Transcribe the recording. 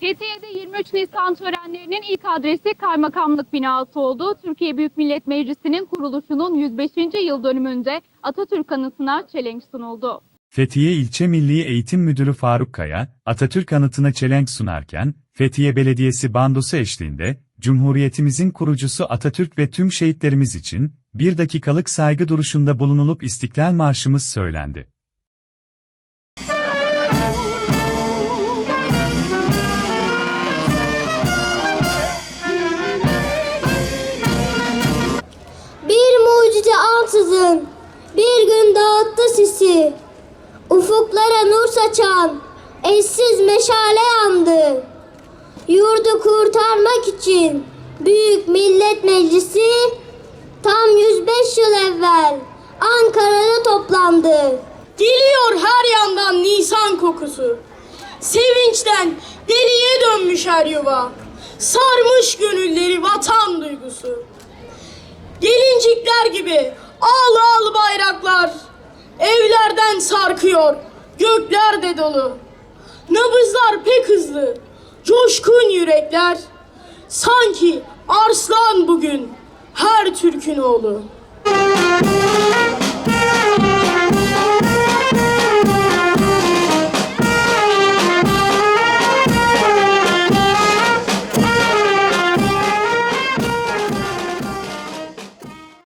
Fethiye'de 23 Nisan törenlerinin ilk adresi kaymakamlık binası oldu. Türkiye Büyük Millet Meclisi'nin kuruluşunun 105. yıl dönümünde Atatürk anıtına çelenk sunuldu. Fethiye İlçe Milli Eğitim Müdürü Faruk Kaya, Atatürk anıtına çelenk sunarken, Fethiye Belediyesi bandosu eşliğinde, Cumhuriyetimizin kurucusu Atatürk ve tüm şehitlerimiz için, bir dakikalık saygı duruşunda bulunulup İstiklal Marşımız söylendi. Mucize ansızın bir gün dağıttı sisi. Ufuklara nur saçan eşsiz meşale yandı. Yurdu kurtarmak için Büyük Millet Meclisi tam 105 yıl evvel Ankara'da toplandı. Geliyor her yandan Nisan kokusu. Sevinçten deliye dönmüş her yuva. Sarmış gönülleri. Gelincikler gibi ağlı ağlı bayraklar. Evlerden sarkıyor, gökler de dolu. Nabızlar pek hızlı, coşkun yürekler. Sanki arslan bugün her Türk'ün oğlu.